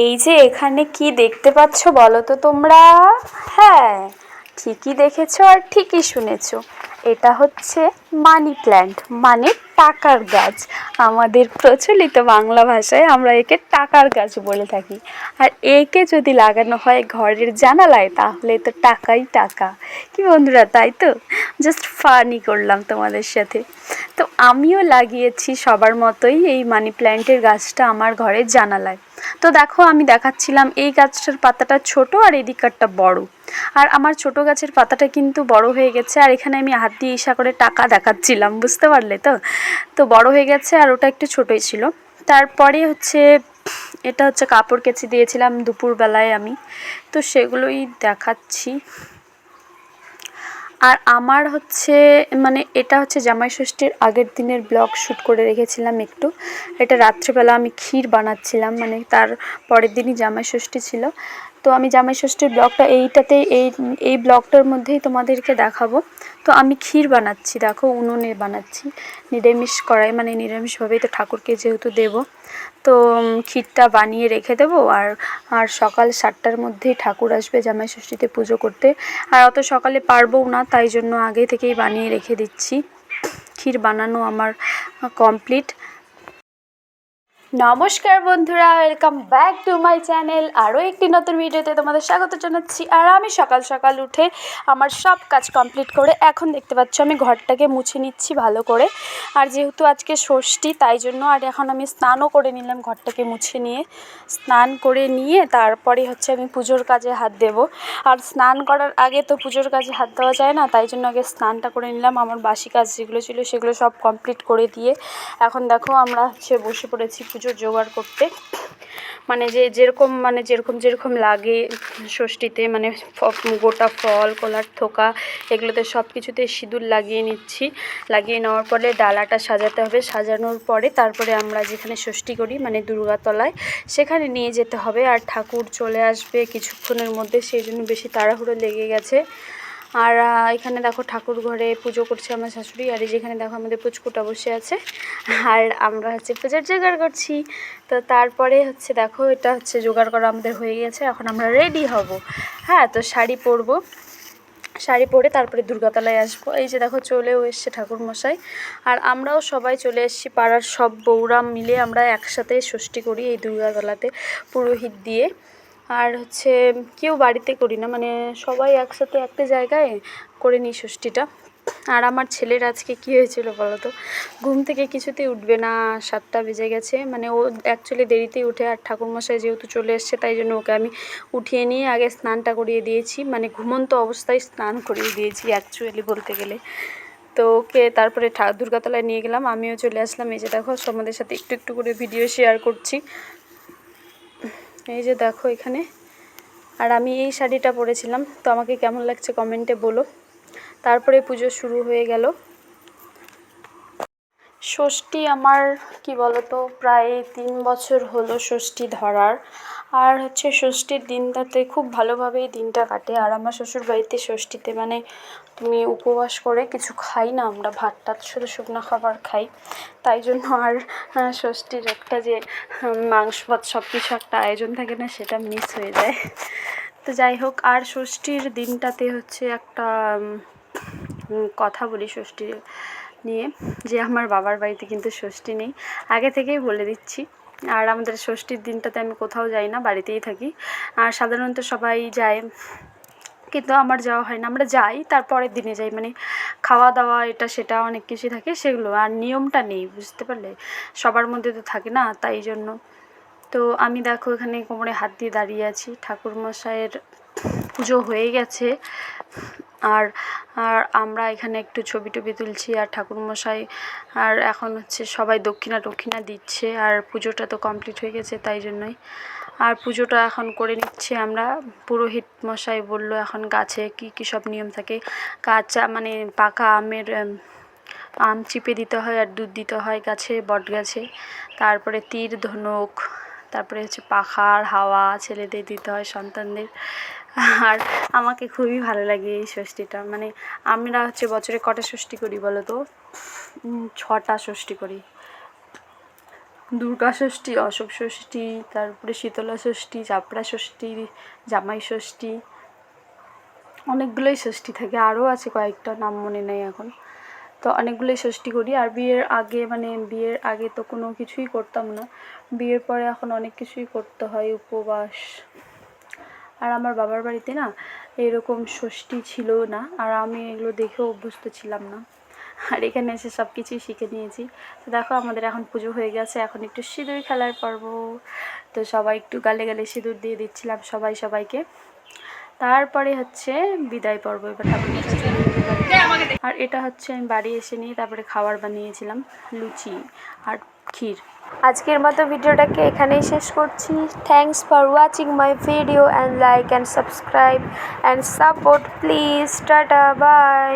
এই যে এখানে কি দেখতে পাচ্ছ বলো তো তোমরা? হ্যাঁ ঠিকই দেখেছ আর ঠিকই শুনেছো। এটা হচ্ছে মানি প্ল্যান্ট মানে টাকার গাছ। আমাদের প্রচলিত বাংলা ভাষায় আমরা একে টাকার গাছ বলে থাকি। আর একে যদি লাগানো হয় ঘরের জানালায়, তাহলে তো টাকাই টাকা। কি বন্ধুরা, তাই তো? জাস্ট ফানি করলাম তোমাদের সাথে। তো আমিও লাগিয়েছি সবার মতোই এই মানি প্ল্যান্টের গাছটা আমার ঘরের জানালায়। তো দেখো আমি দেখাচ্ছিলাম এই গাছটার পাতাটা ছোট আর এই দিকটারটা বড়। আর আমার ছোট গাছের পাতাটা কিন্তু বড় হয়ে গেছে আর এখানে আমি হাত দিয়ে ইশা করে টাকা দেখাচ্ছিলাম, বুঝতে পারলে তো? তো বড় হয়ে গেছে আর ওটা একটু ছোটোই ছিল। তারপরে হচ্ছে, এটা হচ্ছে কাপড় কেচে দিয়েছিলাম দুপুরবেলায় আমি। তো সেগুলোই দেখাচ্ছি। আর আমার হচ্ছে মানে এটা হচ্ছে জামাই ষষ্ঠীর আগের দিনের ব্লগ শ্যুট করে রেখেছিলাম একটু। এটা রাত্রেবেলা আমি ক্ষীর বানাচ্ছিলাম মানে তার পরের দিনই জামাই ষষ্ঠী ছিল। তো আমি জামাই ষষ্ঠীর ব্লগটা এইটাতে, এই এই ব্লগটার মধ্যেই তোমাদেরকে দেখাবো। তো আমি ক্ষীর বানাচ্ছি, দেখো উনুনে বানাচ্ছি, নিরামিষ করাই মানে নিরামিষভাবেই তো ঠাকুরকে যেহেতু দেব। তো ক্ষীরটা বানিয়ে রেখে দেবো আর আর সকাল সাতটার মধ্যেই ঠাকুর আসবে জামাই ষষ্ঠীতে পুজো করতে। আর অত সকালে পারবও না, তাই জন্য আগে থেকেই বানিয়ে রেখে দিচ্ছি। ক্ষীর বানানো আমার কমপ্লিট নমস্কার বন্ধুরা welcome back to my channel আরও একটি নতুন ভিডিওতে তোমাদের স্বাগত জানাচ্ছি। আর আমি সকাল সকাল উঠে আমার সব কাজ কমপ্লিট করে এখন দেখতে পাচ্ছ আমি ঘরটাকে মুছে নিচ্ছি ভালো করে। আর যেহেতু আজকে ষষ্ঠী, তাই জন্য আর এখন আমি স্নানও করে নিলাম ঘরটাকে মুছে নিয়ে। স্নান করে নিয়ে তারপরে হচ্ছে আমি পুজোর কাজে হাত দেব। আর স্নান করার আগে তো পুজোর কাজে হাত দেওয়া যায় না, তাই জন্য আগে স্নানটা করে নিলাম। আমার বাসি কাজ যেগুলো ছিল সেগুলো সব কমপ্লিট করে দিয়ে এখন দেখো আমরা হচ্ছে বসে পড়েছি পুজোর জোগাড় করতে। মানে যে যেরকম মানে যেরকম যেরকম লাগে ষষ্ঠীতে মানে গোটা ফল, কলার থোকা, এগুলোতে সব কিছুতে সিঁদুর লাগিয়ে নিচ্ছি। লাগিয়ে নেওয়ার পরে ডালাটা সাজাতে হবে। সাজানোর পরে তারপরে আমরা যেখানে ষষ্ঠী করি মানে দুর্গাতলায়, সেখানে নিয়ে যেতে হবে। আর ঠাকুর চলে আসবে কিছুক্ষণের মধ্যে, সেই জন্য বেশি তাড়াহুড়ো লেগে গেছে। আর এখানে দেখো ঠাকুর ঘরে পুজো করছে আমার শাশুড়ি, আর এই যেখানে দেখো আমাদের পুচকুটা বসে আছে। আর আমরা হচ্ছে পুজোর জোগাড় করছি। তো তারপরে হচ্ছে দেখো, এটা হচ্ছে জোগাড় করা আমাদের হয়ে গেছে। এখন আমরা রেডি হব। হ্যাঁ তো শাড়ি পরবো। শাড়ি পরে তারপরে দুর্গাতলায় আসব। এই যে দেখো, চলেও এসছে ঠাকুরমশাই। আর আমরাও সবাই চলে এসেছি পাড়ার সব বৌরা মিলে আমরা একসাথে ষষ্ঠী করি এই দুর্গাতলাতে পুরোহিত দিয়ে। আর হচ্ছে কেউ বাড়িতে করি না মানে সবাই একসাথে একটা জায়গায় করে নিই ষষ্ঠীটা। আর আমার ছেলের আজকে কী হয়েছিল বলো তো ঘুম থেকে কিছুতেই উঠবে না, সাতটা বেজে গেছে। মানে ও অ্যাকচুয়ালি দেরিতেই উঠে আর ঠাকুরমশাই যেহেতু চলে এসছে, তাই জন্য ওকে আমি উঠিয়ে নিয়ে আগে স্নানটা করিয়ে দিয়েছি। মানে ঘুমন্ত অবস্থায় স্নান করিয়ে দিয়েছি অ্যাকচুয়ালি বলতে গেলে। তো ওকে তারপরে দুর্গাতলায় নিয়ে গেলাম, আমিও চলে আসলাম। এই যে দেখো তোমাদের সাথে একটু একটু করে ভিডিও শেয়ার করছি। এই যে দেখো এখানে। আর আমি এই শাড়িটা পরেছিলাম, তো আমাকে কেমন লাগছে কমেন্টে বলো। তারপরে পুজো শুরু হয়ে গেল। ষষ্ঠী আমার, কি বলতো, প্রায় তিন বছর হলো ষষ্ঠী ধরার। আর হচ্ছে ষষ্ঠীর দিনটাতে খুব ভালোভাবেই দিনটা কাটে। আর আমার শ্বশুর বাড়িতে ষষ্ঠীতে মানে তুমি উপবাস করে কিছু খাই না, আমরা ভাত টাত শুধু শুকনো খাবার খাই। তাই জন্য আর ষষ্ঠীর একটা যে মাংস ভাত সব কিছু একটা আয়োজন থাকে না, সেটা মিস হয়ে যায়। তো যাই হোক, আর ষষ্ঠীর দিনটাতে হচ্ছে একটা কথা বলি ষষ্ঠী নিয়ে যে আমার বাবার বাড়িতে কিন্তু ষষ্ঠী নেই। আগে থেকেই বলে দিচ্ছি। আর আমাদের ষষ্ঠীর দিনটাতে আমি কোথাও যাই না, বাড়িতেই থাকি। আর সাধারণত সবাই যায়, কিন্তু আমার যাওয়া হয় না। আমরা যাই, তারপরের দিনে যাই। মানে খাওয়া দাওয়া, এটা সেটা অনেক কিছুই থাকে সেগুলো। আর নিয়মটা নেই, বুঝতে পারলে? সবার মধ্যে তো থাকে না, তাই জন্য। তো আমি দেখো এখানে কোমরে হাত দিয়ে দাঁড়িয়ে আছি। ঠাকুর মশাইয়ের পুজো হয়ে গেছে। আর আর আমরা এখানে একটু ছবি টবি তুলছি আর ঠাকুরমশাই, আর এখন হচ্ছে সবাই দক্ষিণা টক্ষিণা দিচ্ছে আর পুজোটা তো কমপ্লিট হয়ে গেছে তাই জন্যই। আর পুজোটা এখন করে নিচ্ছে আমরা। পুরোহিত মশাই বলল এখন গাছে কি কি সব নিয়ম থাকে? কাঁচা মানে পাকা আমের আম চিপে দিতে হয় আর দুধ দিতে হয় গাছে বট গাছে তারপরে তীর ধনুক তারপরে হচ্ছে পাখার হাওয়া ছেলেদের দিতে হয় সন্তানদের। আর আমাকে খুবই ভালো লাগে এই ষষ্ঠীটা। মানে আমরা হচ্ছে বছরে কটা ষষ্ঠী করি বলো তো? ছটা ষষ্ঠী করি। দুর্গা ষষ্ঠী, অশোক ষষ্ঠী, তারপরে শীতলা ষষ্ঠী চাপড়া ষষ্ঠী, জামাই ষষ্ঠী। অনেকগুলোই ষষ্ঠী থাকে। আরও আছে কয়েকটা, নাম মনে নেই এখন। তো অনেকগুলোই ষষ্ঠী করি। আর বিয়ের আগে মানে বিয়ের আগে তো কোনো কিছুই করতাম না। বিয়ের পরে এখন অনেক কিছুই করতে হয়, উপবাস। আর আমার বাবার বাড়িতে না এরকম ষষ্ঠী ছিল না, আর আমি এগুলো দেখেও অভ্যস্ত ছিলাম না। আর এখানে এসে সব কিছুই শিখে নিয়েছি। তো দেখো, আমাদের এখন পুজো হয়ে গেছে, এখন একটু সিঁদুর খেলার পর্ব। তো সবাই একটু গালে গালে সিঁদুর দিয়ে দিচ্ছিলাম সবাই সবাইকে। তারপরে হচ্ছে বিদায় পর্ব, এবার পারি। আর এটা হচ্ছে আমি বাড়ি এসে নিয়ে তারপরে খাবার বানিয়েছিলাম, লুচি আর ক্ষীর। আজকের মতো ভিডিওটাকে এখানেই শেষ করছি। Thanks for watching my video and like and subscribe and support please tata bye